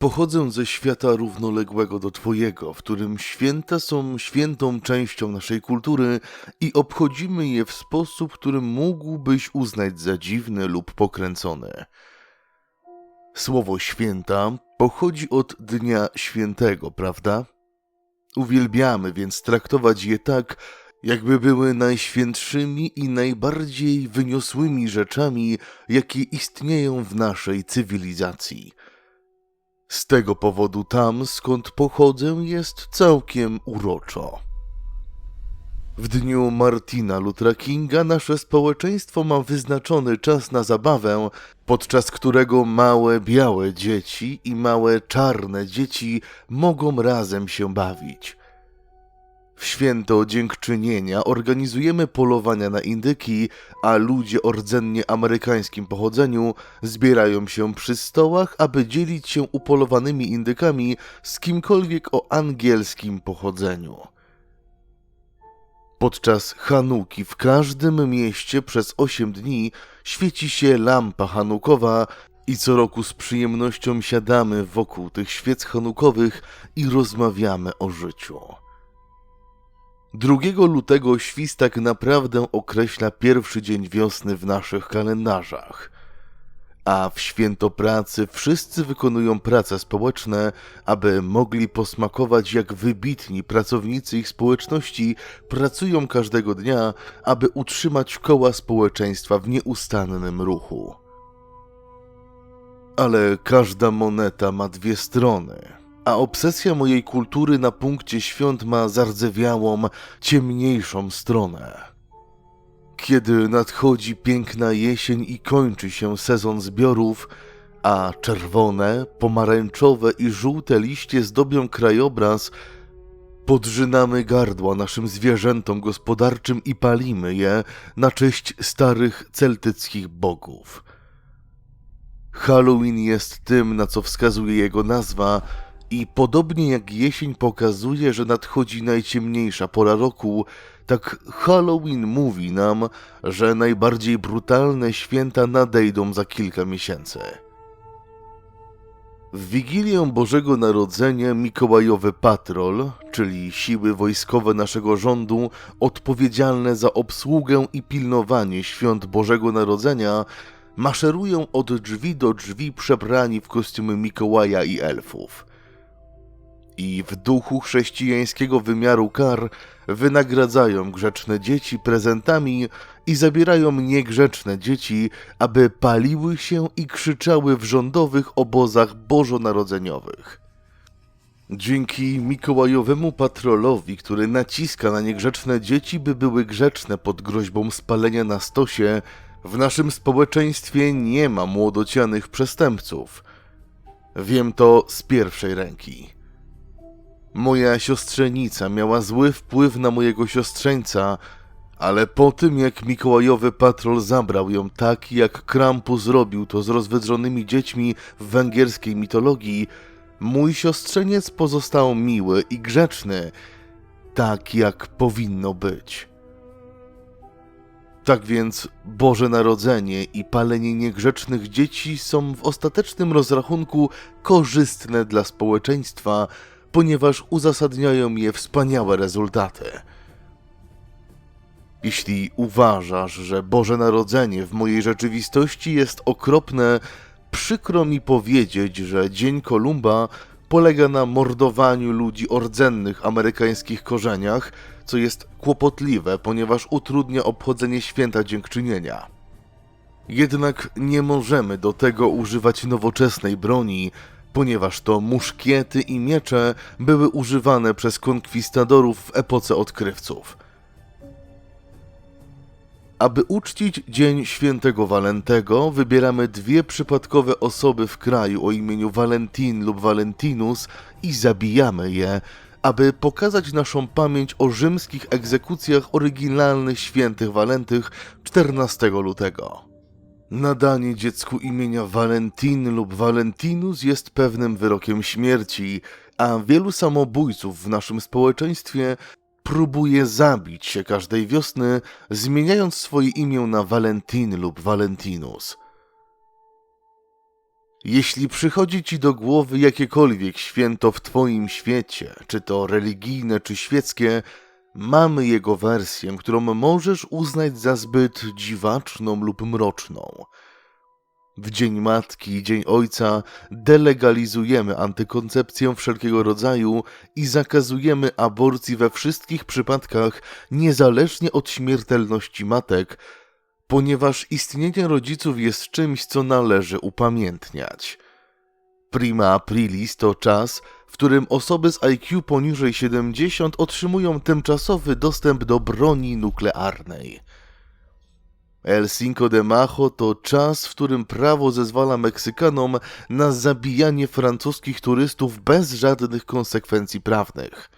Pochodzę ze świata równoległego do Twojego, w którym święta są świętą częścią naszej kultury i obchodzimy je w sposób, który mógłbyś uznać za dziwny lub pokręcony. Słowo święta pochodzi od Dnia Świętego, prawda? Uwielbiamy więc traktować je tak, jakby były najświętszymi i najbardziej wyniosłymi rzeczami, jakie istnieją w naszej cywilizacji. Z tego powodu tam, skąd pochodzę, jest całkiem uroczo. W dniu Martina Luthera Kinga nasze społeczeństwo ma wyznaczony czas na zabawę, podczas którego małe białe dzieci i małe czarne dzieci mogą razem się bawić. W święto dziękczynienia organizujemy polowania na indyki, a ludzie o rdzennie amerykańskim pochodzeniu zbierają się przy stołach, aby dzielić się upolowanymi indykami z kimkolwiek o angielskim pochodzeniu. Podczas Hanuki w każdym mieście przez 8 dni świeci się lampa hanukowa i co roku z przyjemnością siadamy wokół tych świec hanukowych i rozmawiamy o życiu. 2 lutego świstak naprawdę określa pierwszy dzień wiosny w naszych kalendarzach. A w święto pracy wszyscy wykonują prace społeczne, aby mogli posmakować, jak wybitni pracownicy ich społeczności pracują każdego dnia, aby utrzymać koła społeczeństwa w nieustannym ruchu. Ale każda moneta ma dwie strony a obsesja mojej kultury na punkcie świąt ma zardzewiałą, ciemniejszą stronę. Kiedy nadchodzi piękna jesień i kończy się sezon zbiorów, a czerwone, pomarańczowe i żółte liście zdobią krajobraz, podrzynamy gardła naszym zwierzętom gospodarczym i palimy je na cześć starych celtyckich bogów. Halloween jest tym, na co wskazuje jego nazwa, i podobnie jak jesień pokazuje, że nadchodzi najciemniejsza pora roku, tak Halloween mówi nam, że najbardziej brutalne święta nadejdą za kilka miesięcy. W Wigilię Bożego Narodzenia Mikołajowy Patrol, czyli siły wojskowe naszego rządu odpowiedzialne za obsługę i pilnowanie świąt Bożego Narodzenia, maszerują od drzwi do drzwi przebrani w kostiumy Mikołaja i elfów i w duchu chrześcijańskiego wymiaru kar wynagradzają grzeczne dzieci prezentami i zabierają niegrzeczne dzieci, aby paliły się i krzyczały w rządowych obozach bożonarodzeniowych. Dzięki Mikołajowemu patrolowi, który naciska na niegrzeczne dzieci, by były grzeczne pod groźbą spalenia na stosie, w naszym społeczeństwie nie ma młodocianych przestępców. Wiem to z pierwszej ręki. Moja siostrzenica miała zły wpływ na mojego siostrzeńca, ale po tym jak Mikołajowy patrol zabrał ją tak, jak Krampus zrobił to z rozwydrzonymi dziećmi w węgierskiej mitologii, mój siostrzeniec pozostał miły i grzeczny, tak jak powinno być. Tak więc Boże Narodzenie i palenie niegrzecznych dzieci są w ostatecznym rozrachunku korzystne dla społeczeństwa, ponieważ uzasadniają je wspaniałe rezultaty. Jeśli uważasz, że Boże Narodzenie w mojej rzeczywistości jest okropne, przykro mi powiedzieć, że Dzień Kolumba polega na mordowaniu ludzi o rdzennych amerykańskich korzeniach, co jest kłopotliwe, ponieważ utrudnia obchodzenie święta dziękczynienia. Jednak nie możemy do tego używać nowoczesnej broni, ponieważ to muszkiety i miecze były używane przez konkwistadorów w epoce odkrywców. Aby uczcić Dzień Świętego Walentego, wybieramy dwie przypadkowe osoby w kraju o imieniu Valentin lub Valentinus i zabijamy je, aby pokazać naszą pamięć o rzymskich egzekucjach oryginalnych świętych Walentych 14 lutego. Nadanie dziecku imienia Valentin lub Valentinus jest pewnym wyrokiem śmierci, a wielu samobójców w naszym społeczeństwie próbuje zabić się każdej wiosny, zmieniając swoje imię na Valentin lub Valentinus. Jeśli przychodzi ci do głowy jakiekolwiek święto w twoim świecie, czy to religijne, czy świeckie, mamy jego wersję, którą możesz uznać za zbyt dziwaczną lub mroczną. W Dzień Matki i Dzień Ojca delegalizujemy antykoncepcję wszelkiego rodzaju i zakazujemy aborcji we wszystkich przypadkach, niezależnie od śmiertelności matek, ponieważ istnienie rodziców jest czymś, co należy upamiętniać. Prima aprilis to czas, w którym osoby z IQ poniżej 70 otrzymują tymczasowy dostęp do broni nuklearnej. El Cinco de Mayo to czas, w którym prawo zezwala Meksykanom na zabijanie francuskich turystów bez żadnych konsekwencji prawnych.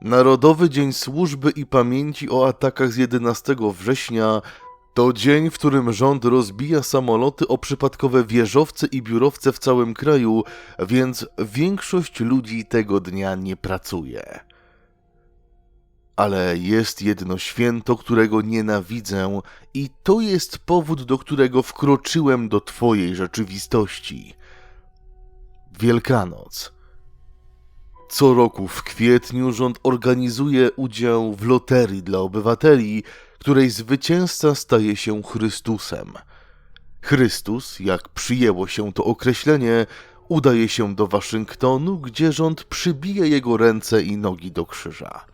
Narodowy Dzień Służby i Pamięci o atakach z 11 września to dzień, w którym rząd rozbija samoloty o przypadkowe wieżowce i biurowce w całym kraju, więc większość ludzi tego dnia nie pracuje. Ale jest jedno święto, którego nienawidzę, i to jest powód, do którego wkroczyłem do Twojej rzeczywistości. Wielkanoc. Co roku w kwietniu rząd organizuje udział w loterii dla obywateli, której zwycięzca staje się Chrystusem. Chrystus, jak przyjęło się to określenie, udaje się do Waszyngtonu, gdzie rząd przybije jego ręce i nogi do krzyża.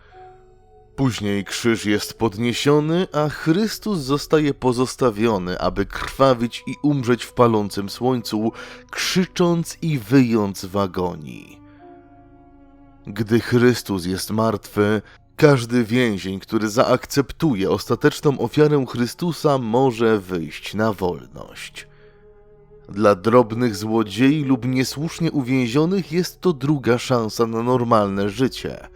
Później krzyż jest podniesiony, a Chrystus zostaje pozostawiony, aby krwawić i umrzeć w palącym słońcu, krzycząc i wyjąc w agonii. Gdy Chrystus jest martwy, każdy więzień, który zaakceptuje ostateczną ofiarę Chrystusa, może wyjść na wolność. Dla drobnych złodziei lub niesłusznie uwięzionych jest to druga szansa na normalne życie.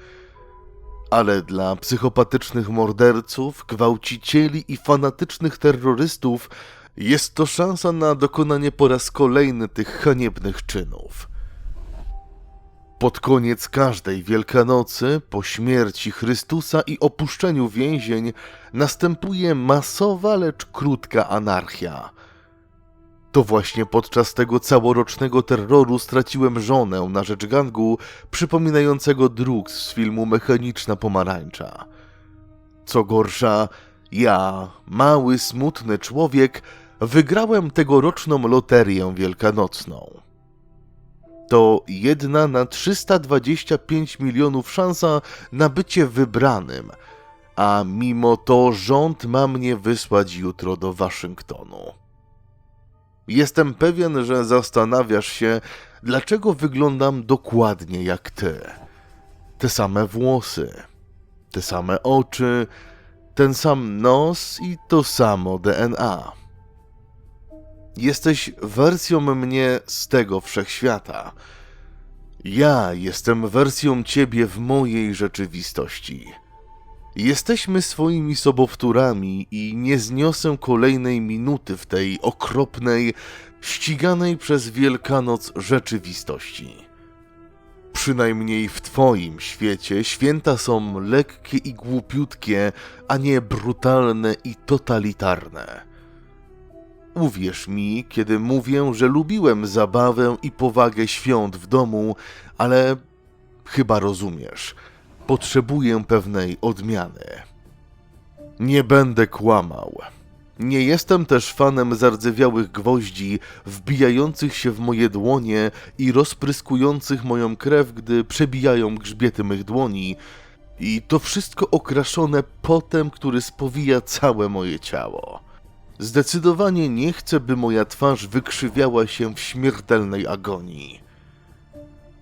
Ale dla psychopatycznych morderców, gwałcicieli i fanatycznych terrorystów jest to szansa na dokonanie po raz kolejny tych haniebnych czynów. Pod koniec każdej Wielkanocy, po śmierci Chrystusa i opuszczeniu więzień, następuje masowa, lecz krótka anarchia. To właśnie podczas tego całorocznego terroru straciłem żonę na rzecz gangu przypominającego druk z filmu Mechaniczna Pomarańcza. Co gorsza, ja, mały, smutny człowiek, wygrałem tegoroczną loterię wielkanocną to jedna na 325 milionów szansa na bycie wybranym, a mimo to rząd ma mnie wysłać jutro do Waszyngtonu. Jestem pewien, że zastanawiasz się, dlaczego wyglądam dokładnie jak ty. Te same włosy, te same oczy, ten sam nos i to samo DNA. Jesteś wersją mnie z tego wszechświata. Ja jestem wersją ciebie w mojej rzeczywistości. Jesteśmy swoimi sobowtórami i nie zniosę kolejnej minuty w tej okropnej, ściganej przez Wielkanoc rzeczywistości. Przynajmniej w Twoim świecie święta są lekkie i głupiutkie, a nie brutalne i totalitarne. Uwierz mi, kiedy mówię, że lubiłem zabawę i powagę świąt w domu, ale chyba rozumiesz, potrzebuję pewnej odmiany. Nie będę kłamał. Nie jestem też fanem zardzewiałych gwoździ wbijających się w moje dłonie i rozpryskujących moją krew, gdy przebijają grzbiety mych dłoni. I to wszystko okraszone potem, który spowija całe moje ciało. Zdecydowanie nie chcę, by moja twarz wykrzywiała się w śmiertelnej agonii.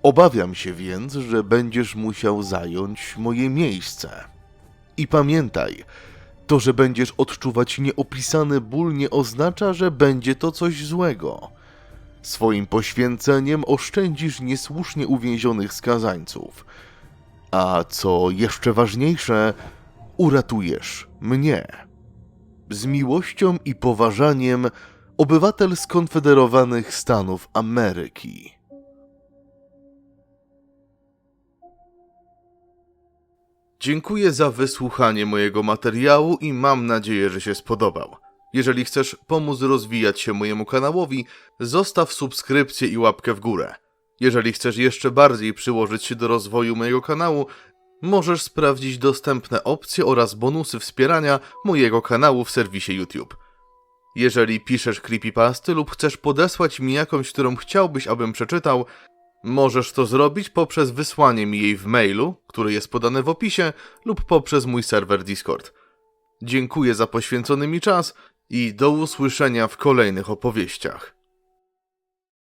Obawiam się więc, że będziesz musiał zająć moje miejsce. I pamiętaj, to, że będziesz odczuwać nieopisany ból, nie oznacza, że będzie to coś złego. Swoim poświęceniem oszczędzisz niesłusznie uwięzionych skazańców. A co jeszcze ważniejsze, uratujesz mnie z miłością i poważaniem obywatel skonfederowanych Stanów Ameryki. Dziękuję za wysłuchanie mojego materiału i mam nadzieję, że się spodobał. Jeżeli chcesz pomóc rozwijać się mojemu kanałowi, zostaw subskrypcję i łapkę w górę. Jeżeli chcesz jeszcze bardziej przyłożyć się do rozwoju mojego kanału, możesz sprawdzić dostępne opcje oraz bonusy wspierania mojego kanału w serwisie YouTube. Jeżeli piszesz creepypasty lub chcesz podesłać mi jakąś, którą chciałbyś, abym przeczytał, możesz to zrobić poprzez wysłanie mi jej w mailu, który jest podany w opisie, lub poprzez mój serwer Discord. Dziękuję za poświęcony mi czas i do usłyszenia w kolejnych opowieściach.